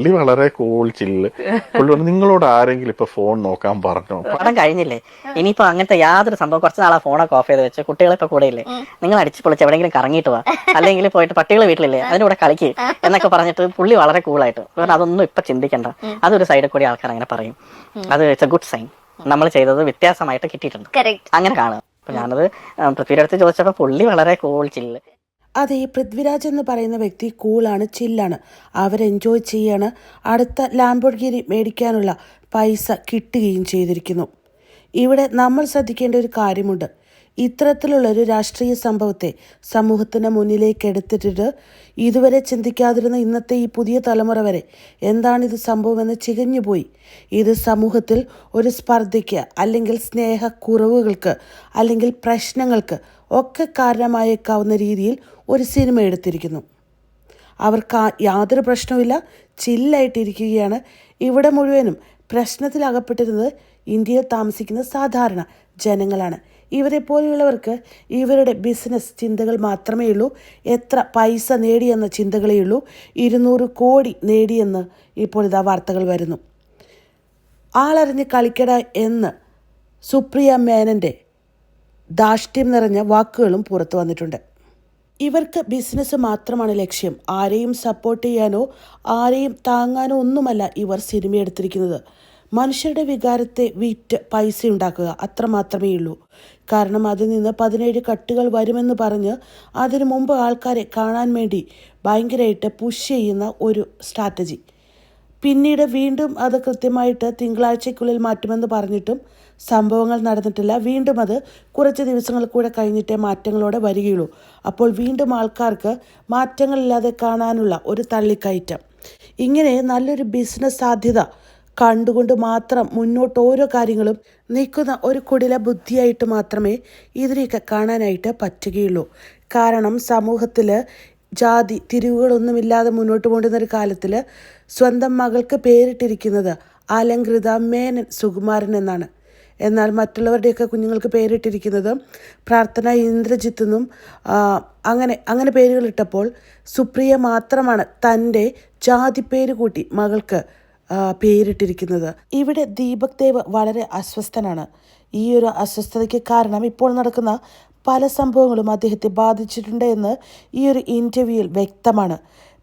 പുള്ളി വളരെ കൂൾ ചില്ല് പുള്ളി പറഞ്ഞു, നിങ്ങളോട് ആരെങ്കിലും ഇപ്പൊ ഫോൺ നോക്കാൻ പറഞ്ഞു? പടം കഴിഞ്ഞില്ലേ? ഇനിയിപ്പോ അങ്ങനത്തെ യാതൊരു സംഭവം കുറച്ച് നാളെ ഫോണൊക്കെ ഓഫ് ചെയ്ത് വെച്ച്. കുട്ടികളിപ്പോ കൂടെ ഇല്ലേ? നിങ്ങൾ അടിച്ച് പൊളിച്ച് എവിടെയെങ്കിലും കറങ്ങിയിട്ട് വാ. അല്ലെങ്കിൽ പോയിട്ട് പട്ടികൾ വീട്ടിലില്ലേ? അതിന്റെ കൂടെ കളിക്ക് എന്നൊക്കെ പറഞ്ഞിട്ട് പുള്ളി വളരെ കൂളായിട്ട് കാരണം അതൊന്നും ഇപ്പൊ ചിന്തിക്കണ്ട. അതൊരു സൈഡിൽ കൂടി ആൾക്കാർ അങ്ങനെ പറയും. അത് ഇറ്റ്സ് എ ഗുഡ് സൈൻ നമ്മൾ ചെയ്തത് വ്യത്യാസമായിട്ട് കിട്ടിയിട്ടുണ്ട്. അങ്ങനെ കാണുക. അപ്പൊ ഞാനത് പൃഥ്വിയുടെ അടുത്ത് ചോദിച്ചപ്പോ പുള്ളി വളരെ കൂൾ ചില്ല് അതെ പൃഥ്വിരാജ് എന്ന് പറയുന്ന വ്യക്തി കൂളാണ് ചില്ലാണ്. അവർ എൻജോയ് ചെയ്യാണ്. അടുത്ത ലാംബോർഗിനി മേടിക്കാനുള്ള പൈസ കിട്ടുകയും ചെയ്തിരിക്കുന്നു. ഇവിടെ നമ്മൾ ശ്രദ്ധിക്കേണ്ട ഒരു കാര്യമുണ്ട്. ഇത്തരത്തിലുള്ള ഒരു രാഷ്ട്രീയ സംഭവത്തെ സമൂഹത്തിന് മുന്നിലേക്ക് എടുത്തിട്ട് ഇതുവരെ ചിന്തിക്കാതിരുന്ന ഇന്നത്തെ ഈ പുതിയ തലമുറ വരെ എന്താണിത് സംഭവമെന്ന് ചികഞ്ഞുപോയി. ഇത് സമൂഹത്തിൽ ഒരു സ്പർദ്ധയ്ക്ക് അല്ലെങ്കിൽ സ്നേഹക്കുറവുകൾക്ക് അല്ലെങ്കിൽ പ്രശ്നങ്ങൾക്ക് ഒക്കെ കാരണമായേക്കാവുന്ന രീതിയിൽ ഒരു സിനിമ എടുത്തിരിക്കുന്നു. അവർക്ക് യാതൊരു പ്രശ്നവുമില്ല. ചില്ലായിട്ടിരിക്കുകയാണ്. ഇവിടെ മുഴുവനും പ്രശ്നത്തിലകപ്പെട്ടിരുന്നത് ഇന്ത്യയിൽ താമസിക്കുന്ന സാധാരണ ജനങ്ങളാണ്. ഇവരെ പോലെയുള്ളവർക്ക് ഇവരുടെ ബിസിനസ് ചിന്തകൾ മാത്രമേ ഉള്ളൂ. എത്ര പൈസ നേടിയെന്ന ചിന്തകളേ ഉള്ളൂ. ഇരുന്നൂറ് കോടി നേടിയെന്ന് ഇപ്പോൾ ഇതാ വാർത്തകൾ വരുന്നു. ആളറിഞ്ഞ് കളിക്കട എന്ന് സുപ്രിയ മേനന്റെ ധാഷ്ട്യം നിറഞ്ഞ വാക്കുകളും പുറത്തു വന്നിട്ടുണ്ട്. ഇവർക്ക് ബിസിനസ് മാത്രമാണ് ലക്ഷ്യം. ആരെയും സപ്പോർട്ട് ചെയ്യാനോ ആരെയും താങ്ങാനോ ഒന്നുമല്ല ഇവർ സിനിമ എടുത്തിരിക്കുന്നത്. മനുഷ്യരുടെ വികാരത്തെ വിറ്റ് പൈസ ഉണ്ടാക്കുക അത്ര മാത്രമേ ഉള്ളൂ. കാരണം അതിൽ നിന്ന് പതിനേഴ് കട്ടുകൾ വരുമെന്ന് പറഞ്ഞ് അതിനു മുമ്പ് ആൾക്കാരെ കാണാൻ വേണ്ടി ഭയങ്കരമായിട്ട് പുഷ് ചെയ്യുന്ന ഒരു സ്ട്രാറ്റജി പിന്നീട് വീണ്ടും അത് കൃത്യമായിട്ട് തിങ്കളാഴ്ചയ്ക്കുള്ളിൽ മാറ്റുമെന്ന് പറഞ്ഞിട്ടും സംഭവങ്ങൾ നടന്നിട്ടില്ല. വീണ്ടും അത് കുറച്ച് ദിവസങ്ങൾ കൂടെ കഴിഞ്ഞിട്ടേ മാറ്റങ്ങളോടെ വരികയുള്ളൂ. അപ്പോൾ വീണ്ടും ആൾക്കാർക്ക് മാറ്റങ്ങളില്ലാതെ കാണാനുള്ള ഒരു തള്ളിക്കയറ്റം. ഇങ്ങനെ നല്ലൊരു ബിസിനസ് സാധ്യത കണ്ടുകൊണ്ട് മാത്രം മുന്നോട്ട് ഓരോ കാര്യങ്ങളും നിൽക്കുന്ന ഒരു കുടില ബുദ്ധിയായിട്ട് മാത്രമേ ഇതിനെയൊക്കെ കാണാനായിട്ട് പറ്റുകയുള്ളൂ. കാരണം സമൂഹത്തിൽ ജാതി തിരിവുകളൊന്നുമില്ലാതെ മുന്നോട്ട് കൊണ്ടുവന്ന ഒരു കാലത്തിൽ സ്വന്തം മകൾക്ക് പേരിട്ടിരിക്കുന്നത് അലങ്കൃത മേനൻ സുകുമാരൻ എന്നാണ്. എന്നാൽ മറ്റുള്ളവരുടെയൊക്കെ കുഞ്ഞുങ്ങൾക്ക് പേരിട്ടിരിക്കുന്നത് പ്രാർത്ഥന ഇന്ദ്രജിത്ത് എന്നും അങ്ങനെ അങ്ങനെ പേരുകൾ ഇട്ടപ്പോൾ സുപ്രിയ മാത്രമാണ് തന്റെ ജാതി പേര് കൂട്ടി മകൾക്ക് പേരിട്ടിരിക്കുന്നത്. ഇവിടെ ദീപക് ദേവ് വളരെ അസ്വസ്ഥനാണ്. ഈ ഒരു അസ്വസ്ഥതയ്ക്ക് കാരണം ഇപ്പോൾ നടക്കുന്ന പല സംഭവങ്ങളും അദ്ദേഹത്തെ ബാധിച്ചിട്ടുണ്ട് എന്ന് ഈ ഒരു ഇന്റർവ്യൂവിൽ വ്യക്തമാണ്.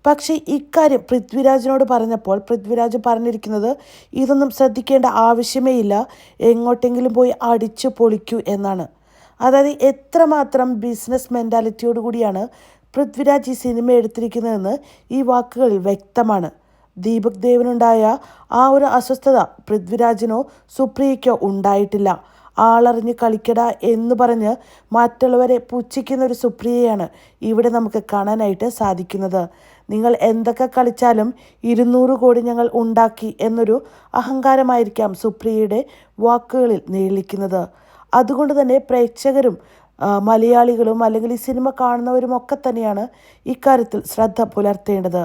പക്ഷേ ഇക്കാര്യം പൃഥ്വിരാജിനോട് പറഞ്ഞപ്പോൾ പൃഥ്വിരാജ് പറഞ്ഞിരിക്കുന്നത് ഇതൊന്നും ശ്രദ്ധിക്കേണ്ട ആവശ്യമേ ഇല്ല എങ്ങോട്ടെങ്കിലും പോയി അടിച്ചു പൊളിക്കൂ എന്നാണ്. അതായത് എത്രമാത്രം ബിസിനസ് മെന്റാലിറ്റിയോട് കൂടിയാണ് പൃഥ്വിരാജ് ഈ സിനിമ എടുത്തിരിക്കുന്നതെന്ന് ഈ വാക്കുകളിൽ വ്യക്തമാണ്. ദീപക് ദേവിനുണ്ടായ ആ ഒരു അസ്വസ്ഥത പൃഥ്വിരാജിനോ സുപ്രിയയ്ക്കോ ഉണ്ടായിട്ടില്ല. ആളറിഞ്ഞ് കളിക്കടാ എന്ന് പറഞ്ഞ് മറ്റുള്ളവരെ പുച്ഛിക്കുന്ന ഒരു സുപ്രിയയാണ് ഇവിടെ നമുക്ക് കാണാനായിട്ട് സാധിക്കുന്നത്. നിങ്ങൾ എന്തൊക്കെ കളിച്ചാലും ഇരുന്നൂറ് കോടി ഞങ്ങൾ ഉണ്ടാക്കി എന്നൊരു അഹങ്കാരമായിരിക്കാം സുപ്രിയയുടെ വാക്കുകളിൽ നീളിക്കുന്നത് അതുകൊണ്ട് തന്നെ പ്രേക്ഷകരും മലയാളികളും അല്ലെങ്കിൽ ഈ സിനിമ കാണുന്നവരും ഒക്കെ തന്നെയാണ് ഇക്കാര്യത്തിൽ ശ്രദ്ധ പുലർത്തേണ്ടത്.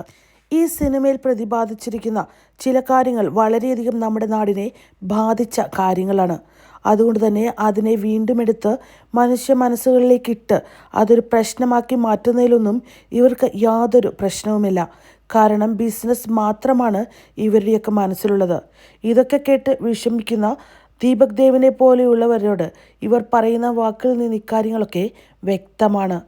ഈ സിനിമയിൽ പ്രതിപാദിച്ചിരിക്കുന്ന ചില കാര്യങ്ങൾ വളരെയധികം നമ്മുടെ നാടിനെ ബാധിച്ച കാര്യങ്ങളാണ്. അതുകൊണ്ട് തന്നെ അതിനെ വീണ്ടും എടുത്ത് മനുഷ്യ മനസ്സുകളിലേക്ക് ഇട്ട് അതൊരു പ്രശ്നമാക്കി മാറ്റുന്നതിലൊന്നും ഇവർക്ക് യാതൊരു പ്രശ്നവുമില്ല. കാരണം ബിസിനസ് മാത്രമാണ് ഇവരുടെയൊക്കെ മനസ്സിലുള്ളത്. ഇതൊക്കെ കേട്ട് വിഷമിക്കുന്ന ദീപക് ദേവിനെ പോലെയുള്ളവരോട് ഇവർ പറയുന്ന വാക്കിൽ നിന്ന് ഇക്കാര്യങ്ങളൊക്കെ വ്യക്തമാണ്.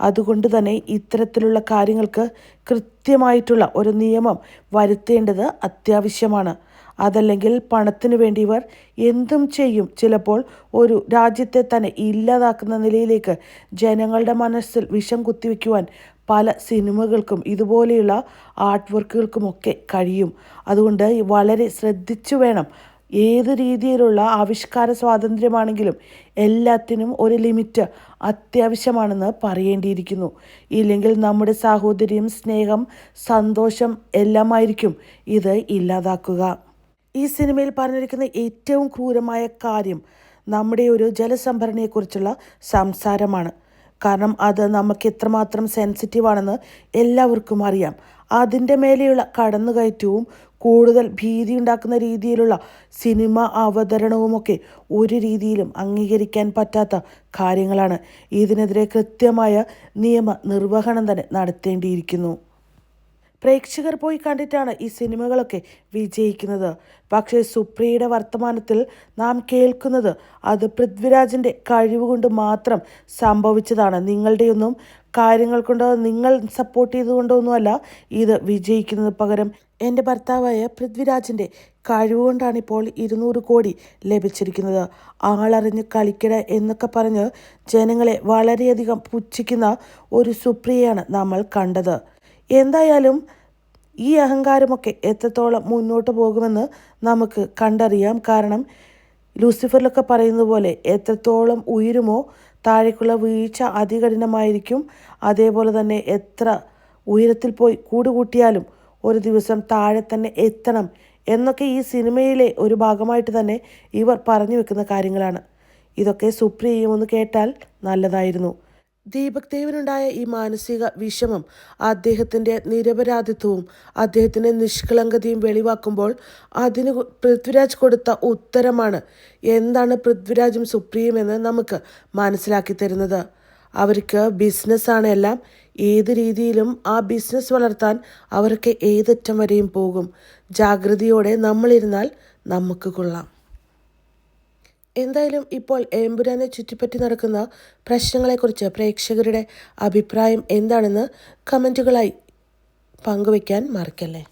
അതുകൊണ്ട് തന്നെ ഇത്തരത്തിലുള്ള കാര്യങ്ങൾക്ക് കൃത്യമായിട്ടുള്ള ഒരു നിയമം വരുത്തേണ്ടത് അത്യാവശ്യമാണ്. അതല്ലെങ്കിൽ പണത്തിന് വേണ്ടി ഇവർ എന്തും ചെയ്യും. ചിലപ്പോൾ ഒരു രാജ്യത്തെ തന്നെ ഇല്ലാതാക്കുന്ന നിലയിലേക്ക് ജനങ്ങളുടെ മനസ്സിൽ വിഷം കുത്തിവെക്കുവാൻ പല സിനിമകൾക്കും ഇതുപോലെയുള്ള ആർട്ട് വർക്കുകൾക്കുമൊക്കെ കഴിയും. അതുകൊണ്ട് വളരെ ശ്രദ്ധിച്ചു വേണം ഏത് രീതിയിലുള്ള ആവിഷ്കാര സ്വാതന്ത്ര്യമാണെങ്കിലും എല്ലാത്തിനും ഒരു ലിമിറ്റ് അത്യാവശ്യമാണെന്ന് പറയേണ്ടിയിരിക്കുന്നു. ഇല്ലെങ്കിൽ നമ്മുടെ സാഹോദര്യം സ്നേഹം സന്തോഷം എല്ലാമായിരിക്കും ഇത് ഇല്ലാതാക്കുക. ഈ സിനിമയിൽ പറഞ്ഞിരിക്കുന്ന ഏറ്റവും ക്രൂരമായ കാര്യം നമ്മുടെ ഒരു ജലസംഭരണിയെക്കുറിച്ചുള്ള സംസാരമാണ്. കാരണം അത് നമുക്ക് എത്രമാത്രം സെൻസിറ്റീവാണെന്ന് എല്ലാവർക്കും അറിയാം. അതിന്റെ മേലെയുള്ള കടന്നുകയറ്റവും കൂടുതൽ ഭീതി ഉണ്ടാക്കുന്ന രീതിയിലുള്ള സിനിമ അവതരണവുമൊക്കെ ഒരു രീതിയിലും അംഗീകരിക്കാൻ പറ്റാത്ത കാര്യങ്ങളാണ്. ഇതിനെതിരെ കൃത്യമായ നിയമ നിർവഹണം തന്നെ നടത്തേണ്ടിയിരിക്കുന്നു. പ്രേക്ഷകർ പോയി കണ്ടിട്ടാണ് ഈ സിനിമകളൊക്കെ വിജയിക്കുന്നത്. പക്ഷേ സുപ്രിയയുടെ വർത്തമാനത്തിൽ നാം കേൾക്കുന്നത് അത് പൃഥ്വിരാജിന്റെ കഴിവുകൊണ്ട് മാത്രം സംഭവിച്ചതാണ്. നിങ്ങളുടെയൊന്നും കാര്യങ്ങൾ കൊണ്ടോ നിങ്ങൾ സപ്പോർട്ട് ചെയ്തുകൊണ്ടൊന്നുമല്ല ഇത് വിജയിക്കുന്നത്. പകരം എന്റെ ഭർത്താവായ പൃഥ്വിരാജിന്റെ കഴിവുകൊണ്ടാണ് ഇപ്പോൾ ഇരുന്നൂറ് കോടി ലഭിച്ചിരിക്കുന്നത്. ആളറിഞ്ഞ് കളിക്കട എന്നൊക്കെ പറഞ്ഞ് ജനങ്ങളെ വളരെയധികം പുച്ഛിക്കുന്ന ഒരു സുപ്രിയയാണ് നമ്മൾ കണ്ടത്. എന്തായാലും ഈ അഹങ്കാരമൊക്കെ എത്രത്തോളം മുന്നോട്ട് പോകുമെന്ന് നമുക്ക് കണ്ടറിയാം. കാരണം ലൂസിഫറിലൊക്കെ പറയുന്നത് പോലെ എത്രത്തോളം ഉയരുമോ താഴേക്കുള്ള വീഴ്ച അതികഠിനമായിരിക്കും. അതേപോലെ തന്നെ എത്ര ഉയരത്തിൽ പോയി കൂടുകൂട്ടിയാലും ഒരു ദിവസം താഴെ തന്നെ എത്തണം എന്നൊക്കെ ഈ സിനിമയിലെ ഒരു ഭാഗമായിട്ട് തന്നെ ഇവർ പറഞ്ഞു വെക്കുന്ന കാര്യങ്ങളാണ്. ഇതൊക്കെ സുപ്രിയയും ഒന്ന് കേട്ടാൽ നല്ലതായിരുന്നു. ദീപക് ദേവിനുണ്ടായ ഈ മാനസിക വിഷമം അദ്ദേഹത്തിന്റെ നിരപരാധിത്വവും അദ്ദേഹത്തിന്റെ നിഷ്കളങ്കതയും വെളിവാക്കുമ്പോൾ അതിന് പൃഥ്വിരാജ് കൊടുത്ത ഉത്തരമാണ് എന്താണ് പൃഥ്വിരാജും സുപ്രിയയും എന്ന് നമുക്ക് മനസ്സിലാക്കി തരുന്നത്. അവർക്ക് ബിസിനസ്സാണ് എല്ലാം. ഏത് രീതിയിലും ആ ബിസിനസ് വളർത്താൻ അവർക്ക് ഏതറ്റം വരെയും പോകും. ജാഗ്രതയോടെ നമ്മളിരുന്നാൽ നമുക്ക് കൊള്ളാം. എന്തായാലും ഇപ്പോൾ എമ്പുരാനെ ചുറ്റിപ്പറ്റി നടക്കുന്ന പ്രശ്നങ്ങളെക്കുറിച്ച് പ്രേക്ഷകരുടെ അഭിപ്രായം എന്താണെന്ന് കമന്റുകളായി പങ്കുവയ്ക്കാൻ മറക്കല്ലേ?